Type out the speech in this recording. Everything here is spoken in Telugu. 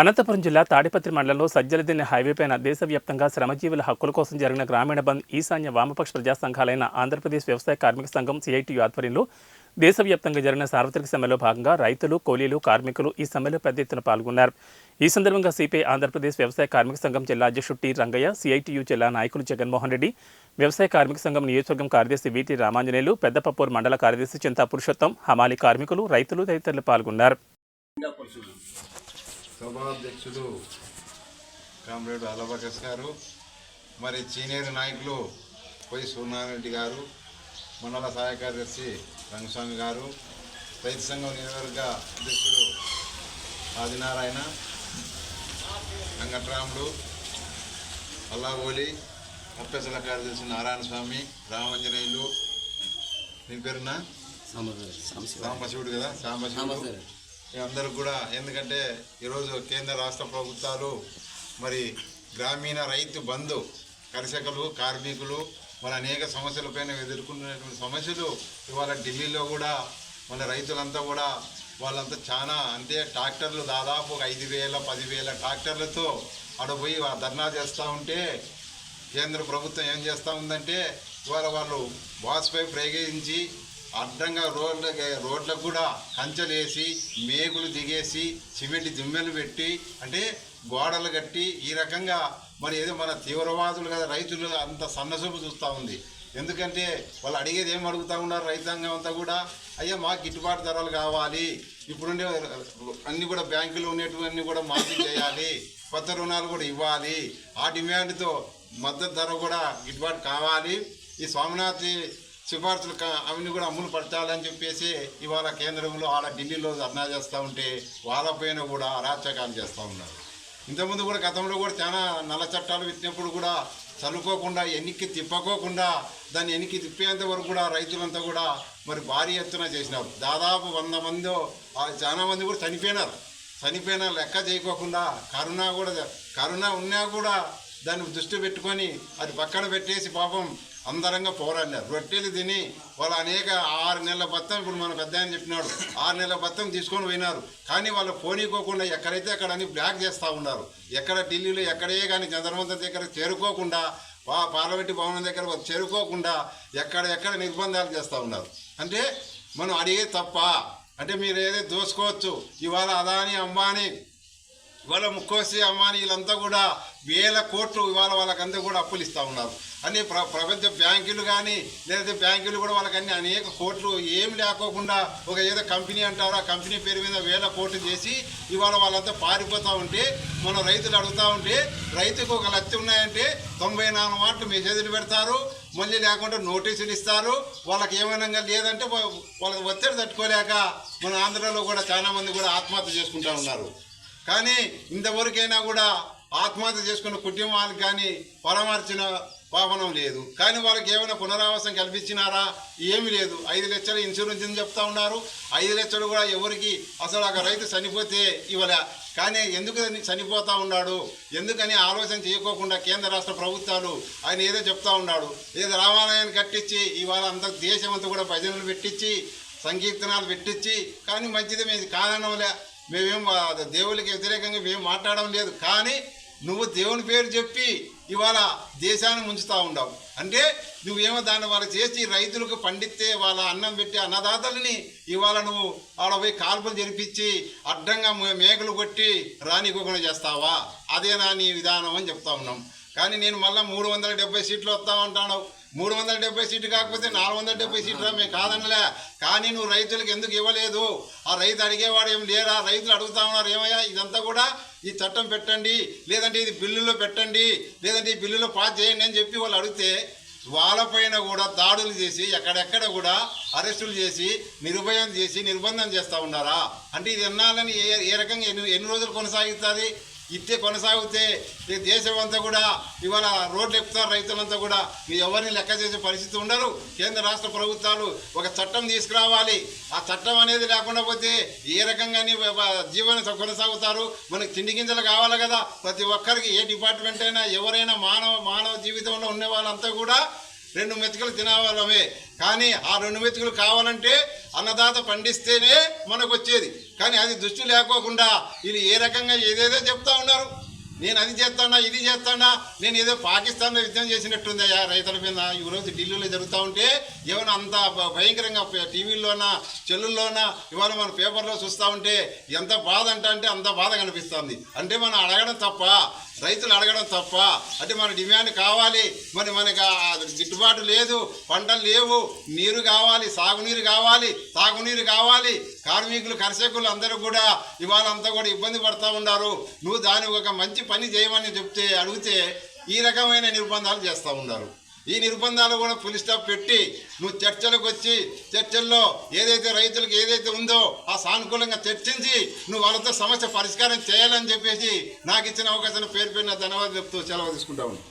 అనంతపురం జిల్లా తాడిపత్రి మండలంలో సజ్జలదిన్నె హైవేపైన దేశవ్యాప్తంగా శ్రమజీవుల హక్కుల కోసం జరిగిన గ్రామీణ బంద్ ఈశాన్య వామపక్ష ప్రజా సంఘాలైన ఆంధ్రప్రదేశ్ వ్యవసాయ కార్మిక సంఘం సిఐటియు ఆధ్వర్యంలో దేశవ్యాప్తంగా జరిగిన సార్వత్రిక సమ్మెలో భాగంగా రైతులు కూలీలు కార్మికులు ఈ సమ్మెలో పెద్ద ఎత్తున పాల్గొన్నారు. ఈ సందర్భంగా సిపిఐ ఆంధ్రప్రదేశ్ వ్యవసాయ కార్మిక సంఘం జిల్లా అధ్యక్షుడు టి రంగయ్య సిఐటియు జిల్లా నాయకులు జగన్మోహన్ రెడ్డి వ్యవసాయ కార్మిక సంఘం నియోజకవర్గం కార్యదర్శి విటి రామాంజనేయులు పెద్దపప్పూరు మండల కార్యదర్శి చింతా పురుషోత్తం హమాలి కార్మికులు రైతులు తదితరులు పాల్గొన్నారు. సభాధ్యక్షులు కామ్రేడ్ అలబకస్ గారు మరి సీనియర్ నాయకులు పొయ్యి సూర్యనారాయణ గారు మండల సహాయ కార్యదర్శి రంగస్వామి గారు రైతు సంఘం నియోజకవర్గ అధ్యక్షుడు ఆదినారాయణ వెంకట్రాముడు అల్లాగోలి అప్పెసల కార్యదర్శి నారాయణ స్వామి రామాంజనేయులు మీ పేరునా సాంబశివుడు. కదా సాంబశివుడు. అందరికి కూడా ఎందుకంటే ఈరోజు కేంద్ర రాష్ట్ర ప్రభుత్వాలు మరి గ్రామీణ రైతు బంధు కర్షకులు కార్మికులు మన అనేక సమస్యలపైన ఎదుర్కొన్నటువంటి సమస్యలు ఇవాళ ఢిల్లీలో కూడా మన రైతులంతా కూడా వాళ్ళంతా చాలా అంటే ట్రాక్టర్లు దాదాపు ఒక ఐదు వేల పదివేల ట్రాక్టర్లతో అడపోయి ధర్నా చేస్తూ ఉంటే కేంద్ర ప్రభుత్వం ఏం చేస్తూ ఉందంటే ఇవాళ వాళ్ళు వాజ్పేయి ప్రయోగించి అడ్డంగా రోడ్ల రోడ్లకు కూడా కంచెలు వేసి మేకులు దిగేసి సిమెంట్ దిమ్మెలు పెట్టి అంటే గోడలు కట్టి ఈ రకంగా మరి ఏదో మన తీవ్రవాదులు కదా రైతులు అంత సన్నసూపు చూస్తూ ఉంది. ఎందుకంటే వాళ్ళు అడిగేది ఏం అడుగుతూ ఉన్నారు రైతాంగం అంతా కూడా? అయ్యా మాకు గిట్టుబాటు ధరలు కావాలి. ఇప్పుడుండే అన్నీ కూడా బ్యాంకులు ఉండేటివన్నీ కూడా మార్పు చేయాలి. కొత్త రుణాలు కూడా ఇవ్వాలి. ఆ డిమాండ్తో మద్దతు ధర కూడా గిట్టుబాటు కావాలి. ఈ స్వామినాథ్ సిఫార్సులు అవన్నీ కూడా అమలు పరచాలని చెప్పేసి ఇవాళ కేంద్రంలో ఆడ ఢిల్లీలో ధర్నా చేస్తూ ఉంటే వాళ్ళపైన కూడా అరాచకాలు చేస్తూ ఉన్నారు. ఇంతకుముందు కూడా గతంలో కూడా చాలా నల్ల చట్టాలు పెట్టినప్పుడు కూడా చల్లుకోకుండా ఎన్నికి తిప్పకోకుండా దాన్ని ఎన్నికి తిప్పేంత వరకు కూడా రైతులంతా కూడా మరి భారీ ఎత్తున చేసినారు. దాదాపు వంద మంది చాలా మంది కూడా చనిపోయినారు. చనిపోయిన లెక్క చేయకోకుండా కరోనా కూడా కరోనా ఉన్నా కూడా దాన్ని దృష్టి పెట్టుకొని అది పక్కన పెట్టేసి పాపం అందరంగా పోరాడినారు. రొట్టెలు తిని వాళ్ళు అనేక ఆరు నెలల బత్తం ఇప్పుడు మన పెద్ద ఆయన చెప్పినాడు ఆరు నెలల బత్తం తీసుకొని పోయినారు. కానీ వాళ్ళు పోనీకోకుండా ఎక్కడైతే అక్కడ అని బ్లాక్ చేస్తూ ఉన్నారు ఎక్కడ ఢిల్లీలో ఎక్కడే కానీ చంద్రమంత దగ్గర చేరుకోకుండా వా పార్లమెంటు భవనం దగ్గర చేరుకోకుండా ఎక్కడ ఎక్కడ నిర్బంధాలు చేస్తూ ఉన్నారు. అంటే మనం అడిగేది తప్ప అంటే మీరు ఏదైతే దోసుకోవచ్చు ఇవాళ అదాని అంబానీ ఇవాళ ముక్కోసి అమ్మాని వీళ్ళంతా కూడా వేల కోట్లు ఇవాళ వాళ్ళకంతా కూడా అప్పులు ఇస్తూ ఉన్నారు. అన్ని ప్ర ప్రపంచ బ్యాంకులు కానీ లేదంటే బ్యాంకులు కూడా వాళ్ళకి అన్ని అనేక కోట్లు ఏం లేకోకుండా ఒక ఏదో కంపెనీ అంటారు ఆ కంపెనీ పేరు మీద వేల కోట్లు చేసి ఇవాళ వాళ్ళంతా పారిపోతూ ఉంటే మన రైతులు అడుగుతూ ఉంటే రైతుకు ఒక లక్ష ఉన్నాయంటే తొంభై నాలుగు మాటలు మెసేజ్లు పెడతారు మళ్ళీ లేకుండా నోటీసులు ఇస్తారు వాళ్ళకి ఏమైనా లేదంటే వాళ్ళకి ఒత్తిడి తట్టుకోలేక మన ఆంధ్రలో కూడా చాలామంది కూడా ఆత్మహత్య చేసుకుంటూ ఉన్నారు. కానీ ఇంతవరకైనా కూడా ఆత్మహత్య చేసుకున్న కుటుంబాలకు కానీ పరామర్శన పాపనం లేదు. కానీ వాళ్ళకి ఏమైనా పునరావాసం కల్పించినారా? ఏమీ లేదు. ఐదు లక్షలు ఇన్సూరెన్స్ అని చెప్తా ఉన్నారు. ఐదు లక్షలు కూడా ఎవరికి? అసలు ఒక రైతు చనిపోతే ఇవ్వలే. కానీ ఎందుకు అని ఉన్నాడు? ఎందుకని ఆలోచన చేయకోకుండా కేంద్ర రాష్ట్ర ప్రభుత్వాలు ఆయన ఏదో చెప్తా ఉన్నాడు. ఏదో రామాలయాన్ని కట్టించి ఇవాళ అంత దేశం అంతా కూడా భజనలు పెట్టించి సంకీర్తనాలు పెట్టించి కానీ మంచిది మేము కాదనవలే మేమేం దేవుళ్ళకి వ్యతిరేకంగా మేము మాట్లాడడం లేదు. కానీ నువ్వు దేవుని పేరు చెప్పి ఇవాళ దేశాన్ని ముంచుతూ ఉండవు. అంటే నువ్వేమో దాన్ని వాళ్ళు చేసి రైతులకు పండిస్తే వాళ్ళ అన్నం పెట్టి అన్నదాతలని ఇవాళ నువ్వు వాళ్ళ పోయి కాల్పులు జరిపించి అడ్డంగా మేకలు కొట్టి రానికోకుండా చేస్తావా? అదేనా నీ విధానం అని చెప్తా ఉన్నాం. కానీ నేను మళ్ళీ మూడు వందల డెబ్బై సీట్లు వస్తా ఉంటాను మూడు వందల డెబ్బై సీట్లు కాకపోతే నాలుగు వందల డెబ్బై సీట్లు మేము కాదనలే. కానీ నువ్వు రైతులకు ఎందుకు ఇవ్వలేదు? ఆ రైతు అడిగేవాడు ఏం లేరా? రైతులు అడుగుతా ఉన్నారు ఏమయ్యా ఇదంతా కూడా ఈ చట్టం పెట్టండి లేదంటే ఇది బిల్లులో పెట్టండి లేదంటే ఈ బిల్లులో పాస్ చేయండి అని చెప్పి వాళ్ళు అడిగితే వాళ్ళపైన కూడా దాడులు చేసి ఎక్కడెక్కడ కూడా అరెస్టులు చేసి నిర్భయం చేసి నిర్బంధం చేస్తూ ఉన్నారా? అంటే ఇది ఎన్నాలని ఏ ఏ రకంగా ఎన్ని ఎన్ని రోజులు కొనసాగుతుంది ఇట్టే కొనసాగితే ఈ దేశం అంతా కూడా ఇవాళ రోడ్లు ఎక్కుతారు రైతులంతా కూడా. మీ ఎవరిని లెక్క చేసే పరిస్థితి ఉండరు కేంద్ర రాష్ట్ర ప్రభుత్వాలు ఒక చట్టం తీసుకురావాలి. ఆ చట్టం అనేది లేకుండా పోతే ఏ రకంగా జీవనం కొనసాగుతారు. మనకి తిండి గింజలు కావాలి కదా. ప్రతి ఒక్కరికి ఏ డిపార్ట్మెంట్ అయినా ఎవరైనా మానవ మానవ జీవితంలో ఉండే వాళ్ళంతా కూడా రెండు మెతుకులు తినవాలమే కానీ ఆ రెండు మెతుకులు కావాలంటే అన్నదాత పండిస్తేనే మనకు వచ్చేది కానీ అది దృష్టి లేకోకుండా వీళ్ళు ఏ రకంగా ఏదేదో చెప్తా ఉన్నారు. నేను అది చేస్తాడా ఇది చేస్తాడా నేను ఏదో పాకిస్తాన్లో యుద్ధం చేసినట్టుందయ్యా రైతుల మీద. ఈరోజు ఢిల్లీలో జరుగుతూ ఉంటే ఏమైనా అంత భయంకరంగా టీవీల్లోనా చెల్లుల్లోనా ఇవాళ మన పేపర్లో చూస్తూ ఉంటే ఎంత బాధ అంటే అంటే అంత బాధ కనిపిస్తుంది. అంటే మనం అడగడం తప్ప రైతులు అడగడం తప్ప అంటే మన డిమాండ్ కావాలి మరి మనకి గిట్టుబాటు లేదు పంటలు లేవు నీరు కావాలి సాగునీరు కావాలి తాగునీరు కావాలి కార్మికులు కర్షకులు అందరూ కూడా ఇవాళ అంతా కూడా ఇబ్బంది పడతా ఉన్నారు. నువ్వు దాని ఒక మంచి పని చేయమని చెప్తే అడిగితే ఈ రకమైన నిర్బంధాలు చేస్తూ ఉన్నారు. ఈ నిర్బంధాలు కూడా ఫుల్ స్టాప్ పెట్టి నువ్వు చర్చలకు వచ్చి చర్చల్లో ఏదైతే రైతులకు ఏదైతే ఉందో ఆ సానుకూలంగా చర్చించి నువ్వు వాళ్ళతో సమస్య పరిష్కారం చేయాలని చెప్పేసి నాకు ఇచ్చిన అవకాశం పేరు పేరున ధన్యవాదాలు చెప్తూ సెలవు తీసుకుంటా ఉన్నాను.